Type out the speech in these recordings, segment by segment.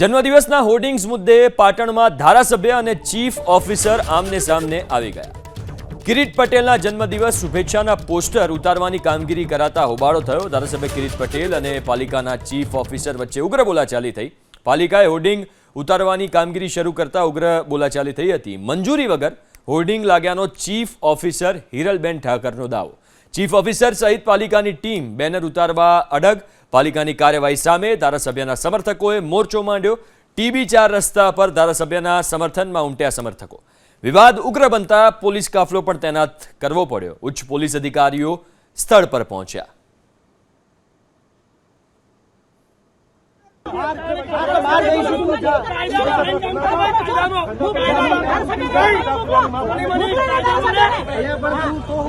જન્મદિવસના હોર્ડિંગ્સ મુદ્દે પાટણમાં ધારાસભ્ય અને ચીફ ઓફિસર આમને સામને આવી ગયા. કિરીટ પટેલના જન્મદિવસ શુભેચ્છાના પોસ્ટર ઉતારવાની કામગીરી કરાતા હોબાળો થયો. ધારાસભ્ય કિરીટ પટેલ અને પાલિકાના ચીફ ઓફિસર વચ્ચે ઉગ્ર બોલાચાલી થઈ. પાલિકાએ હોર્ડિંગ ઉતારવાની કામગીરી શરૂ કરતા ઉગ્ર બોલાચાલી થઈ હતી. મંજૂરી વગર હોર્ડિંગ લાગ્યાનો ચીફ ઓફિસર હિરલબેન ઠાકરનો દાવો. ચીફ ઓફિસર સહિત પાલિકાની ટીમ બેનર ઉતારવા અડગ પાલિકાની કાર્યવાહી સામે ધારાસભ્યના સમર્થકોએ મોરચો માંડ્યો ટીબી ચાર રસ્તા પર ધારાસભ્યના સમર્થનમાં ઉમટ્યા સમર્થકો વિવાદ ઉગ્ર બનતા પોલીસ કાફલો પણ તૈનાત કરવો પડ્યો ઉચ્ચ પોલીસ અધિકારીઓ સ્થળ પર પહોંચ્યા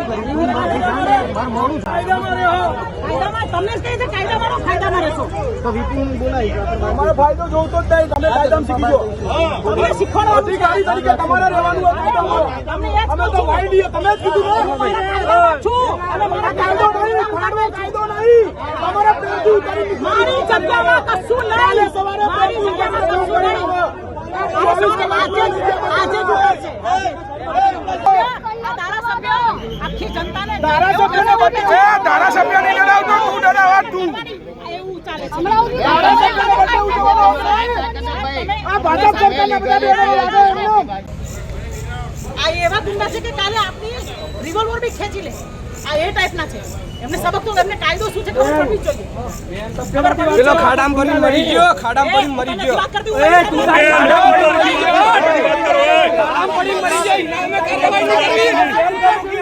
કાયદામાં તમારો ફાયદો જોતો જ નહીં. તમે કાયદામાં શીખી જો અધિકારી તરીકે તમારે રહેવાનું હોય કાયદામાં. તમને એ જ અમે તો છું. તમે જ કીધું ને? મારા કાયદામાં છું. અને મારા કાયદો નહીં. તમારે મારી જગ્યામાં કશું નહીં. સવારે મારી જગ્યામાં કશું નહીં. આ સવારે આજે જ- આજે જ ઉતરશે. આ ધારાસભ્યો આખી છે ધારાસભ્યને ડરાવતો તું. ડરાવા તું. આ ભાજપ સરકારના બધા બેનરો આ એવા ગુંડા છે કે કાલે આપની રિવોલ્વર બી ખેંચી લે. આ એ ટાઈપના છે. એમને સબક તો એમને કાયદો શું છે ખબર પડવી જોઈએ. પેલો જોઈએ. ખાડામાં મરી ગયો ખાડામાં એ, મરી ગયો. વાત કરવી હોય એ તું તારી ખાડામાં મરી ગયો. ખાડામાં પડીને મરી ગયો. એના કાર્યવાહી નહીં કરી.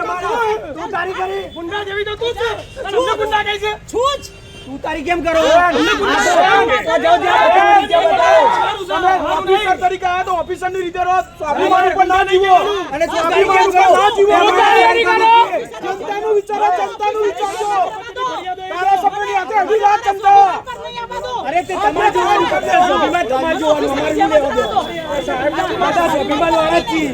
તારી કરી ગુંડા જેવી તો તું છે અને ગુંડા કહે છે છું જ તું તારી કેમ કરો ઓફિસર તરીકે આયા તો ઓફિસરની રીતે રહો સ્વાભિમાન ઉપર ના જીવો અને સ્વાભિમાન ઉપર ના જીવો જનતાનું વિચારો જનતાનું વિચારજો ધારાસભ્યની હાથે હજી વાત જનતા. અરે તે તમારે જોવાનું કરશે સ્વાભિમાન તમારે જોવાનું અમારે નહીં લેવા દો સાહેબ બધા સ્વાભિમાન વાળા જ છીએ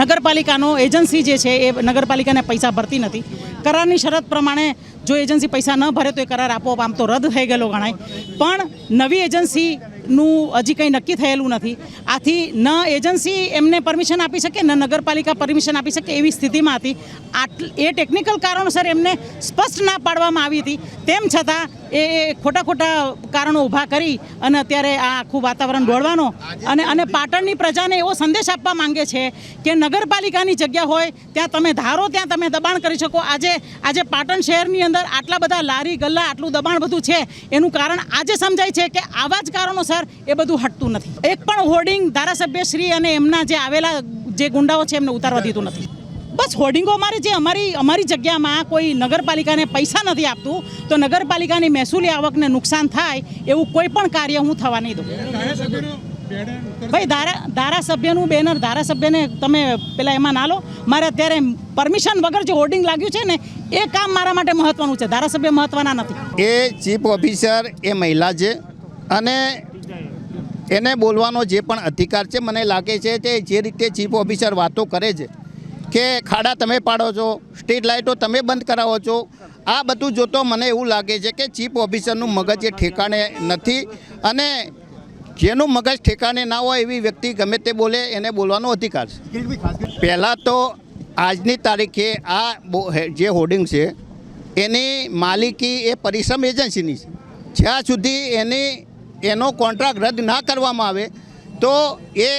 નગરપાલિકાનો એજન્સી જે છે એ નગરપાલિકાને પૈસા ભરતી નથી. કરારની શરત પ્રમાણે જો એજન્સી પૈસા ન ભરે તો એ કરાર આપોઆપ આમ તો રદ થઈ ગયેલો ગણાય. પણ નવી એજન્સીનું હજી કંઈ નક્કી થયેલું નથી. આથી ન એજન્સી એમને પરમિશન આપી શકે, ન નગરપાલિકા પરમિશન આપી શકે એવી સ્થિતિમાં હતી. આટ એ ટેકનિકલ કારણોસર એમને સ્પષ્ટ ના પાડવામાં આવી હતી. તેમ છતાં એ ખોટા ખોટા કારણો ઊભા કરી અને અત્યારે આ આખું વાતાવરણ દોડવાનો અને અને પાટણની પ્રજાને એવો સંદેશ આપવા માંગે છે કે નગરપાલિકાની જગ્યા હોય, ત્યાં તમે ધારો, ત્યાં તમે દબાણ કરી શકો. આજે આજે પાટણ શહેરની અંદર આટલા બધા લારી, ગલ્લા, આટલું દબાણ બધું છે, એનું કારણ આજે સમજાય છે કે આવા જ કારણોસર એ બધું હટતું નથી. એક પણ હોર્ડિંગ ધારાસભ્ય શ્રી અને એમના જે આવેલા જે ગુંડાઓ છે, એમને ઉતારવા દીધું નથી. બસ હોર્ડિંગો અમારે જે અમારી અમારી જગ્યામાં કોઈ નગરપાલિકાને પૈસા નથી આપતું તો નગરપાલિકાની મહેસૂલી આવકને નુકસાન થાય એવું કોઈ પણ કાર્ય હું થવા નહીં દઉં. ભાઈ ધારા ધારાસભ્યનું બેનર ધારાસભ્યને તમે પેલા એમાં ના લો મારે અત્યારે પરમિશન વગર જે હોર્ડિંગ લાગ્યું છે ને એ કામ મારા માટે મહત્વનું છે. ધારાસભ્ય મહત્વના નથી. એ ચીફ ઓફિસર એ મહિલા છે અને એને બોલવાનો જે પણ અધિકાર છે મને લાગે છે કે જે રીતે ચીફ ઓફિસર વાતો કરે છે કે ખાડા તમે પાડો છો સ્ટ્રીટ લાઇટો તમે બંધ કરાવો છો આ બધું જોતો મને એવું લાગે છે કે ચીફ ઓફિસરનું મગજ એ ઠેકાણે નથી અને જેનું મગજ ઠેકાણે ના હોય એવી વ્યક્તિ ગમે તે બોલે એને બોલવાનો અધિકાર છે. પહેલાં તો આજની તારીખે આ જે હોર્ડિંગ છે એની માલિકી એ પરિશ્રમ એજન્સીની છે. જ્યાં સુધી એની એનો કોન્ટ્રાક્ટ રદ ના કરવામાં આવે તો એ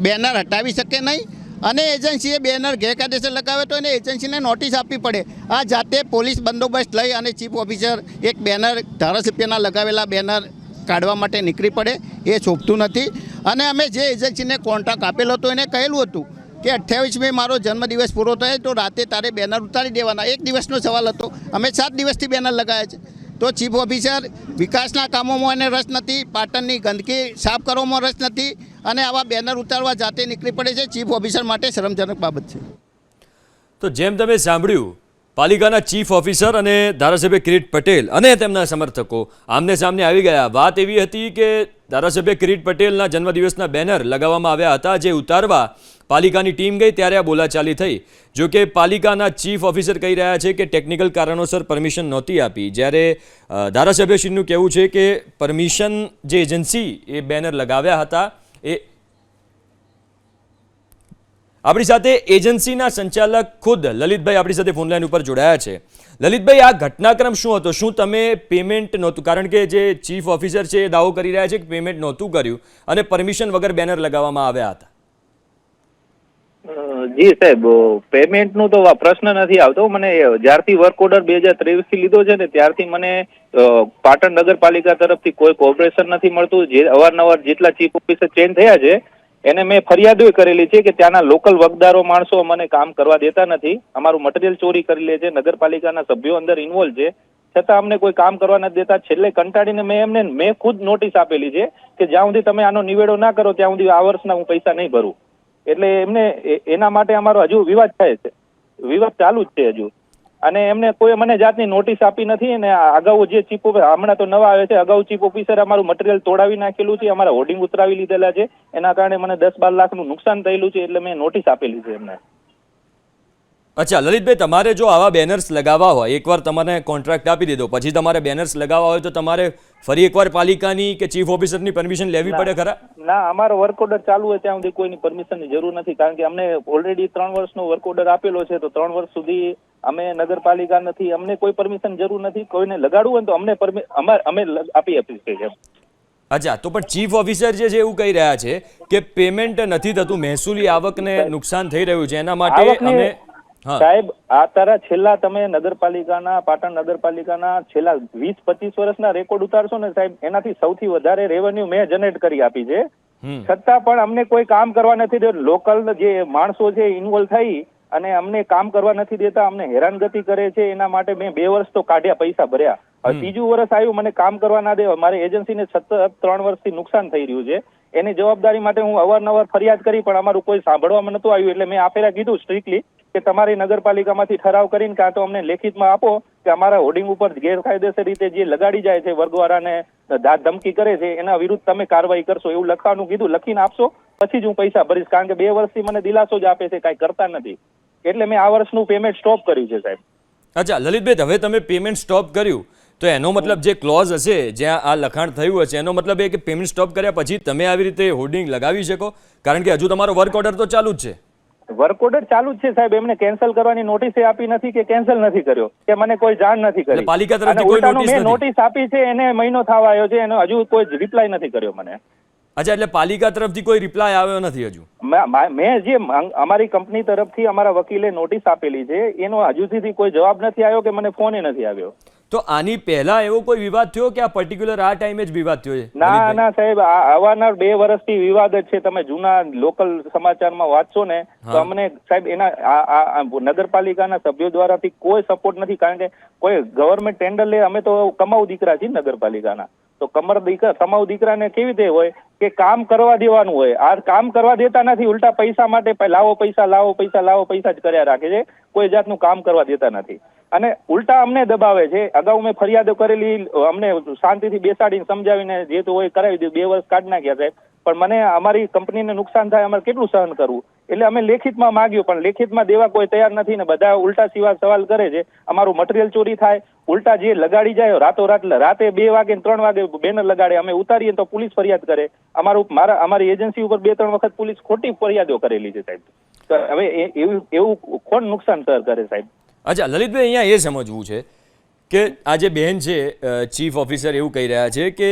બેનર હટાવી શકે નહીં અને એજન્સીએ બેનર ગેરકાયદેસર લગાવે તો એને એજન્સીને નોટિસ આપવી પડે. આ જાતે પોલીસ બંદોબસ્ત લઈ અને ચીફ ઓફિસર એક બેનર ધારાસભ્યના લગાવેલા બેનર કાઢવા માટે નીકળી પડે. એ શોભતું નથી. અને અમે જે એજન્સીને કોન્ટ્રાક્ટ આપેલો હતો એને કહેલું હતું કે અઠ્યાવીસ મે મારો જન્મદિવસ પૂરો થાય તો રાતે તારે બેનર ઉતારી દેવાના. એક દિવસનો સવાલ હતો. અમે સાત દિવસથી બેનર લગાવ્યા છે. તો ચીફ ઓફિસર વિકાસના કામોમાં એને રસ નથી, પાટણની ગંદકી સાફ કરવામાં રસ નથી અને આવા બેનર ઉતારવા જાતે નીકળી પડે છે. ચીફ ઓફિસર માટે શરમજનક બાબત છે. તો જેમ તમે સાંભળ્યું, પાલિકાના ચીફ ઓફિસર અને ધારાસભ્ય કિરીટ પટેલ અને તેમના સમર્થકો આમને સામને આવી ગયા. વાત એવી હતી કે ધારાસભ્ય કિરીટ પટેલના જન્મદિવસના બેનર લગાવવામાં આવ્યા હતા જે ઉતારવા પાલિકાની ટીમ ગઈ ત્યારે આ બોલાચાલી થઈ. જો કે પાલિકાના ચીફ ઓફિસર કહી રહ્યા છે કે ટેકનિકલ કારણોસર પરમિશન નહોતી આપી. જ્યારે ધારાસભ્યશ્રીનું કહેવું છે કે પરમિશન જે એજન્સી એ બેનર લગાવ્યા હતા એ આપણી સાથે એજન્સીના સંચાલક ખુદ લલિતભાઈ આપણી સાથે ફોનલાઈન ઉપર જોડાયા છે. લલિતભાઈ, આ ઘટનાક્રમ શું હતો? શું તમે પેમેન્ટ નહોતું? કારણ કે જે ચીફ ઓફિસર છે એ દાવો કરી રહ્યા છે કે પેમેન્ટ નહોતું કર્યું અને પરમિશન વગર બેનર લગાવવામાં આવ્યા હતા. જી સાહેબ પેમેન્ટનું તો પ્રશ્ન નથી આવતો. મને જ્યારથી વર્ક ઓર્ડર બે હજાર ત્રેવીસથી લીધો છે ને, ત્યારથી મને પાટણ નગરપાલિકા તરફથી કોઈ કોઓપરેશન નથી મળતું. જે અવારનવાર જેટલા ચીફ ઓફિસર ચેન્જ થયા છે, એને મેં ફરિયાદો કરેલી છે કે ત્યાંના લોકલ વગદારો માણસો મને કામ કરવા દેતા નથી. અમારું મટીરિયલ ચોરી કરી લે છે, નગરપાલિકાના સભ્યો અંદર ઇન્વોલ્વ છે. છતાં અમને કોઈ કામ કરવા નથી દેતા. છેલ્લે કંટાળીને મેં એમને, મેં ખુદ નોટિસ આપેલી છે કે જ્યાં સુધી તમે આનો નિવેડો ના કરો, ત્યાં સુધી આ વર્ષના હું પૈસા નહીં ભરું. એટલે એમને એના માટે અમારો હજુ વિવાદ થાય છે. વિવાદ ચાલુ જ છે હજુ. અને એમને કોઈ મને જાતની નોટિસ આપી નથી અને અગાઉ જે ચીફ હમણાં તો નવા આવે છે, અગાઉ ચીફ ઓફિસર અમારું મટીરિયલ તોડાવી નાખેલું છે, અમારા હોર્ડિંગ ઉતરાવી લીધેલા છે. એના કારણે મને દસ બાર લાખનું નુકસાન થયેલું છે, એટલે મેં નોટિસ આપેલી છે એમને. અચ્છા લલિતભાઈ તમારે જો આવા બેનર્સ લગાવવા હોય એકવાર તમારે કોન્ટ્રાક્ટ આપી દીધો પછી તમારે બેનર્સ લગાવવા હોય તો તમારે ફરી એકવાર પાલિકાની કે ચીફ ઓફિસરની પરમિશન લેવી પડે ખરા? ના અમારો વર્ક ઓર્ડર ચાલુ હોય ત્યાં સુધી કોઈની પરમિશનની જરૂર નથી કારણ કે અમને ઓલરેડી ત્રણ વર્ષનો વર્ક ઓર્ડર આપેલો છે તો ત્રણ વર્ષ સુધી અમે નગરપાલિકા નથી અમને કોઈ પરમિશન જરૂર નથી કોઈને લગાડવું હોય તો અમને પરમિ અમે આપી આપી શકીએ અચ્છા તો પણ ચીફ ઓફિસર જે છે એવું કહી રહ્યા છે કે પેમેન્ટ નથી થતું મહેસૂલી આવકને નુકસાન થઈ રહ્યું છે એના માટે અમે સાહેબ આ તારા છેલ્લા તમે નગરપાલિકાના પાટણ નગરપાલિકાના છેલ્લા વીસ પચીસ વર્ષના રેકોર્ડ ઉતારશો ને સાહેબ એનાથી સૌથી વધારે રેવન્યુ મેં જનરેટ કરી આપી છે. છતાં પણ અમને કોઈ કામ કરવા નથી દે લોકલ જે માણસો છે ઇન્વોલ્વ થઈ અને અમને કામ કરવા નથી દેતા અમને હેરાનગતિ કરે છે એના માટે મેં બે વર્ષ તો કાઢ્યા પૈસા ભર્યા. ત્રીજું વર્ષ આવ્યું મને કામ કરવા ના દે મારી એજન્સીને સતત ત્રણ વર્ષથી નુકસાન થઈ રહ્યું છે. એની જવાબદારી માટે હું અવારનવાર ફરિયાદ કરી પણ અમારું કોઈ સાંભળવામાં નતું આવ્યું એટલે મેં આપેલા કીધું સ્ટ્રિક્ટલી કે તમારી નગરપાલિકામાંથી ઠરાવ કરીને કાં તો અમને લેખિતમાં આપો કે અમારા હોર્ડિંગ ઉપર ગેરકાયદેસર રીતે જે લગાડી જાય છે, વર્ગવાળાને ધમકી કરે છે, એના વિરુદ્ધ તમે કાર્યવાહી કરશો એવું લખવાનું કીધું, લખીને આપશો. પછી જ હું પૈસા ભરીશ. કારણ કે બે વર્ષથી મને દિલાસો જ આપે છે, કાંઈ કરતા નથી. એટલે મેં આ વર્ષનું પેમેન્ટ સ્ટોપ કર્યું છે, સાહેબ. અચ્છા, લલિતભાઈ, હવે તમે પેમેન્ટ સ્ટોપ કર્યું. તો એનો મતલબ જે ક્લોઝ હશે, જ્યાં આ લખાણ થયું હશે, એનો મતલબ એ કે પેમેન્ટ સ્ટોપ કર્યા પછી તમે આવી રીતે હોર્ડિંગ લગાવી શકો? કારણ કે હજુ તમારો વર્ક ઓર્ડર તો ચાલુ જ છે. વર્ક ઓર્ડર ચાલુ જ છે સાહેબ. એમને કેન્સલ કરવાની નોટિસ આપી નથી કે કેન્સલ નથી કર્યો. કે મને કોઈ જાણ નથી કરી. પાલિકા તરફથી કોઈ નોટિસ નથી? નોટિસ આપી છે એને મહિનો થવા આવ્યો છે એનો હજુ કોઈ રિપ્લાય નથી કર્યો મને. અચ્છા એટલે પાલિકા તરફથી કોઈ રિપ્લાય આવ્યો નથી હજુ? મે- જે અમારી કંપની તરફથી અમારા વકીલે નોટિસ આપેલી છે એનો હજુ સુધી કોઈ જવાબ નથી આવ્યો કે મને ફોને નથી આવ્યો. તો આની પહેલા એવો કોઈ વિવાદ થયો કે આ પર્ટિક્યુલર આ ટાઈમે જ વિવાદ થયો છે? ના ના સાહેબ અવારનવાર બે વર્ષથી વિવાદ જ છે. તમે જૂના લોકલ સમાચારમાં વાંચશો ને તો અમને સાહેબ એના નગરપાલિકાના સભ્યો દ્વારાથી કોઈ સપોર્ટ નથી. કારણ કે કોઈ ગવર્મેન્ટ ટેન્ડર લે અમે તો કમાઉ દીકરા છીએ નગરપાલિકાના. તો કમર દીકરા કમાઉ દીકરાને કેવી રીતે હોય કે કામ કરવા દેવાનું હોય? આ કામ કરવા દેતા નથી ઉલટા પૈસા માટે લાવો પૈસા લાવો પૈસા લાવો પૈસા જ કર્યા રાખે છે. કોઈ જાતનું કામ કરવા દેતા નથી. અને ઉલટા અમને દબાવે છે. અગાઉ મેં ફરિયાદો કરેલી, અમને શાંતિથી બેસાડીને સમજાવીને જે તો હોય કરાવી દીધું. બે વર્ષ કાઢી નાખ્યા સાહેબ. પણ મને અમારી કંપનીને નુકસાન થાય, અમારે કેટલું સહન કરવું? એટલે અમે લેખિતમાં માગ્યું, પણ લેખિતમાં દેવા કોઈ તૈયાર નથી ને બધા ઉલટા સિવા સવાલ કરે છે. અમારું મટીરિયલ ચોરી થાય, ઉલટા જે લગાડી જાય, રાતોરાત રાતે બે વાગે ત્રણ વાગે બેનર લગાડે, અમે ઉતારીએ તો પોલીસ ફરિયાદ કરે. અમારું, મારા, અમારી એજન્સી ઉપર બે, ત્રણ વખત પોલીસ ખોટી ફરિયાદો કરેલી છે સાહેબ. હવે એવું એવું કોણ નુકસાન સર કરે સાહેબ? અચ્છા લલિતભાઈ અહીંયા એ સમજવું છે કે આ જે બેન છે ચીફ ઓફિસર એવું કહી રહ્યા છે કે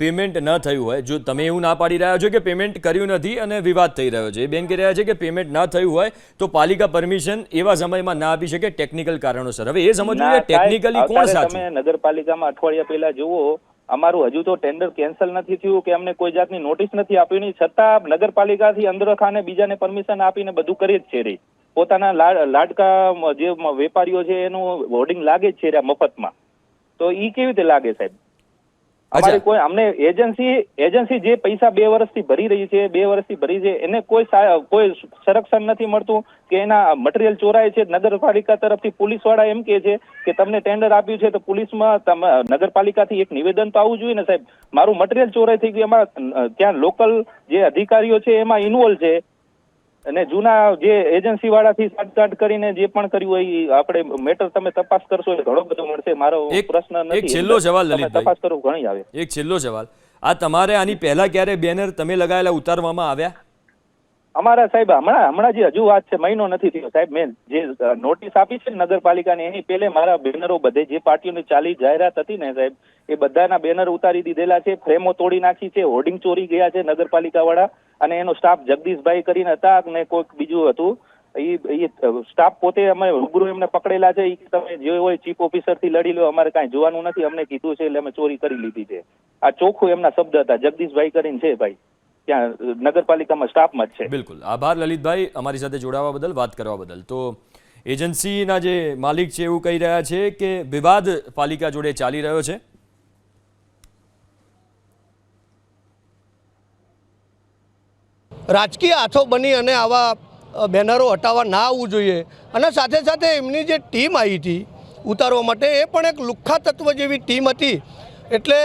પેમેન્ટ ન થયું હોય જો તમે એવું ના પાડી રહ્યા છો કે પેમેન્ટ કર્યું નથી અને વિવાદ થઈ રહ્યો છે. એ બેન કહી રહ્યા છે કે પેમેન્ટ ના થયું હોય તો પાલિકા પરમિશન એવા સમયમાં ના આપી શકે ટેકનિકલ કારણોસર. હવે એ સમજવું કે ટેકનિકલી કોણ સાચું? તમે નગરપાલિકામાં અઠવાડિયા પહેલા જુઓ અમારું હજુ તો ટેન્ડર કેન્સલ નથી થયું કે અમને કોઈ જાતની નોટિસ નથી આપી. છતાં નગરપાલિકાથી અંદરખાને બીજાને પરમિશન આપીને બધું કરી જ છે રહી પોતાના લાડકા જે વેપારીઓ છે એનું હોર્ડિંગ લાગે જ છે મફતમાં. તો ઈ કેવી રીતે લાગે સાહેબ? અમારે કોઈ અમને એજન્સી એજન્સી જે પૈસા બે વર્ષથી ભરી રહી છે બે વર્ષથી ભરી છે એને કોઈ કોઈ સંરક્ષણ નથી મળતું કે એના મટીરિયલ ચોરાય છે. નગરપાલિકા તરફથી પોલીસવાળા એમ કે છે કે તમને ટેન્ડર આપ્યું છે તો પોલીસમાં તમ- નગરપાલિકાથી એક નિવેદન તો આવવું જોઈએ ને સાહેબ. મારું મટીરિયલ ચોરાય થઈ ગયું એમાં ત્યાં લોકલ જે અધિકારીઓ છે એમાં ઇન્વોલ્વ છે. અને જૂના જે એજન્સી વાળાથી સાટગાંઠ કરીને જે પણ કર્યું હોય આપણે મેટર તમે તપાસ કરશો એટલે ઘણો બધો મળશે. મારો પ્રશ્ન નથી. એક છેલ્લો સવાલ, તમે તપાસ કરો ઘણી આવે. એક છેલ્લો સવાલ આ તમારે આની પહેલા ક્યારે બેનર તમે લગાવેલા ઉતારવામાં આવ્યા? અમારા સાહેબ, હમણાં હમણાં જે હજુ વાત છે, મહિનો નથી થયો. સાહેબ, મેં જે નોટિસ આપી છે નગરપાલિકાની, એની પેલે મારા બેનરો બધે જે પાર્ટીઓની ચાલી, જાહેરાત હતી ને સાહેબ, એ બધાના બેનર ઉતારી દીધેલા છે, ફ્રેમો તોડી નાખી છે, હોર્ડિંગ ચોરી ગયા છે નગરપાલિકા વાળા અને એનો સ્ટાફ જગદીશભાઈ કરીને હતા ને કોઈક બીજું હતું. એ સ્ટાફ પોતે અમે રૂબરૂ એમને પકડેલા છે. એ તમે જે હોય ચીફ ઓફિસરથી લડી લો, અમારે કાંઈ જોવાનું નથી. અમને કીધું છે એટલે અમે ચોરી કરી લીધી છે. આ ચોખ્ખું એમના શબ્દ હતા. જગદીશભાઈ કરીને છે ભાઈ. ત્યાં નગરપાલિકામાં સ્ટાફમાં જ છે. બિલકુલ. આભાર લલિતભાઈ. અમારી સાથે જોડાવા બદલ વાત કરવા બદલ. તો એજન્સીના જે માલિક છે એવું કહી રહ્યા છે કે વિવાદ પાલિકા જોડે ચાલી રહ્યો છે? રાજકીય હાથો બની અને આવા બેનરો હટાવવા ના આવવું જોઈએ. અને સાથે સાથે એમની જે ટીમ આવી હતી ઉતારવા માટે એ પણ એક લુખ્ખા તત્વ જેવી ટીમ હતી. એટલે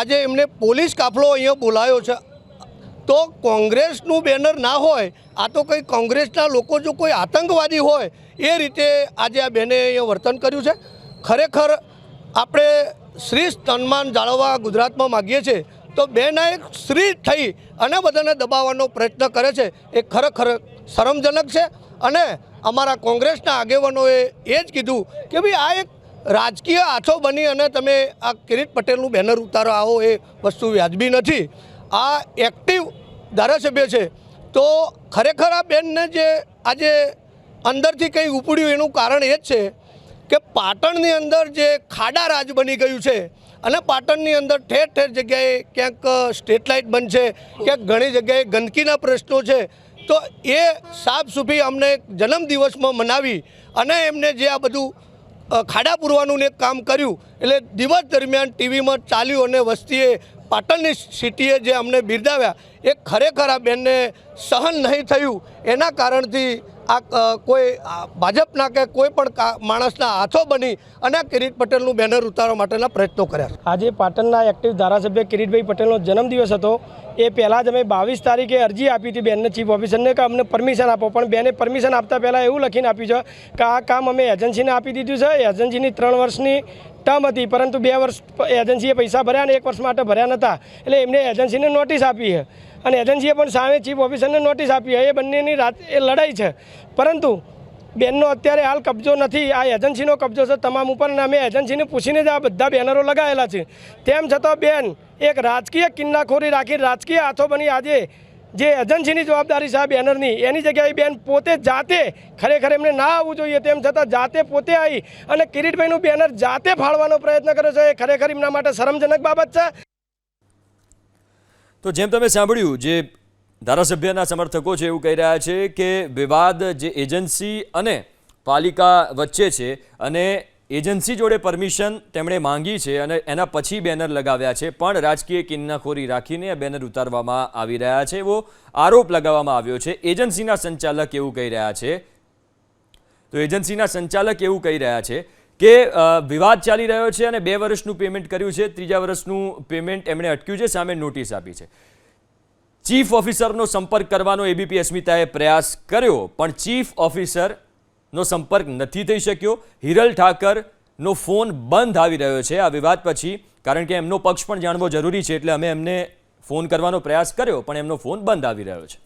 આજે એમને પોલીસ કાફલો અહીંયા બોલાયો છે. તો કોંગ્રેસનું બેનર ના હોય, આ તો કંઈ કોંગ્રેસના લોકો જો કોઈ આતંકવાદી હોય, એ રીતે આજે આ બેને અહીંયા વર્તન કર્યું છે. ખરેખર આપણે શ્રી સન્માન જાળવવા ગુજરાતમાં માગીએ છીએ, તો બેના એક શ્રી થઈ અને બધાને દબાવવાનો પ્રયત્ન કરે છે. એ ખરેખર શરમજનક છે અને અમારા કોંગ્રેસના આગેવાનોએ એ જ કીધું કે ભાઈ આ એક રાજકીય આછો બની અને તમે આ કિરીટ પટેલનું બેનર ઉતારો, આવો એ વસ્તુ વ્યાજબી નથી. આ એક્ટિવ ધારાસભ્ય છે. તો ખરેખર આ બેનને જે આજે અંદરથી કંઈ ઉપડ્યું એનું કારણ એ જ છે કે પાટણની અંદર જે ખાડા રાજ બની ગયું છે અને પાટણની અંદર ઠેર ઠેર જગ્યાએ ક્યાંક સ્ટ્રીટ લાઇટ બનશે, ક્યાંક ઘણી જગ્યાએ ગંદકીના પ્રશ્નો છે. તો એ સાફ સુફી અમને જન્મદિવસમાં મનાવી અને એમને જે આ બધું ખાડા પૂરવાનું એક કામ કર્યું. એટલે દિવસ દરમિયાન ટીવીમાં ચાલ્યું અને વસ્તીએ પાટણની સિટીએ જે અમને બિરદાવ્યા, એ ખરેખર આ બેનને સહન નહીં થયું. એના કારણથી આ કોઈ ભાજપના કે કોઈ પણ માણસના હાથો બની અને કિરીટ પટેલનું બેનર ઉતારવા માટેના પ્રયત્નો કર્યા આજે પાટણના એક્ટિવ ધારાસભ્ય કિરીટભાઈ પટેલનો જન્મદિવસ હતો. એ પહેલાં જ અમે બાવીસ તારીખે અરજી આપી હતી બેનને, ચીફ ઓફિસરને, કે અમને પરમિશન આપો. પણ બેને પરમિશન આપતા પહેલાં એવું લખીને આપ્યું છે કે આ કામ અમે એજન્સીને આપી દીધું છે. એજન્સીની ત્રણ વર્ષની ટર્મ હતી, પરંતુ બે વર્ષ એજન્સીએ પૈસા ભર્યા અને એક વર્ષ માટે ભર્યા નહોતા. એટલે એમને એજન્સીને નોટિસ આપી છે. અને એજન્સીએ પણ સામે ચીફ ઓફિસરને નોટિસ આપી એ બંનેની રાત એ લડાઈ છે. પરંતુ બેનનો અત્યારે હાલ કબજો નથી. આ એજન્સીનો કબજો છે તમામ ઉપર અને અમે એજન્સીને પૂછીને જ આ બધા બેનરો લગાવેલા છે. તેમ છતાં બેન, એક રાજકીય કિન્નાખોરી રાખી રાજકીય હાથો બની આજે જે એજન્સીની જવાબદારી છે આ બેનરની, એની જગ્યાએ બેન પોતે જાતે ખરેખર એમને ના આવવું જોઈએ. તેમ છતાં જાતે પોતે આવી અને કિરીટભાઈનું બેનર જાતે ફાળવાનો પ્રયત્ન કર્યો છે. એ ખરેખર એમના માટે શરમજનક બાબત છે. તો જેમ તમે સાંભળ્યું, જે ધારાસભ્યના સમર્થકો છે એવું કહી રહ્યા છે કે વિવાદ જે એજન્સી અને પાલિકા વચ્ચે છે અને એજન્સી જોડે પરમિશન તેમણે માંગી છે અને એના પછી બેનર લગાવ્યા છે, પણ રાજકીય કિન્નાખોરી રાખીને આ બેનર ઉતારવામાં આવી રહ્યા છે એવો આરોપ લગાવવામાં આવ્યો છે. એજન્સીના સંચાલક એવું કહી રહ્યા છે. તો એજન્સીના સંચાલક એવું કહી રહ્યા છે કે વિવાદ ચાલી રહ્યો છે અને બે વર્ષનું પેમેન્ટ કર્યું છે. ત્રીજા વર્ષનું પેમેન્ટ એમણે અટક્યું છે, સામે નોટિસ આપી છે. ચીફ ઓફિસરનો સંપર્ક કરવાનો એબીપી અસ્મિતાએ પ્રયાસ કર્યો, પણ ચીફ ઓફિસરનો સંપર્ક નથી થઈ શક્યો. હિરલ ઠાકરનો ફોન બંધ આવી રહ્યો છે આ વિવાદ પછી, કારણ કે એમનો પક્ષ પણ જાણવો જરૂરી છે, એટલે અમે એમને ફોન કરવાનો પ્રયાસ કર્યો, પણ એમનો ફોન બંધ આવી રહ્યો છે.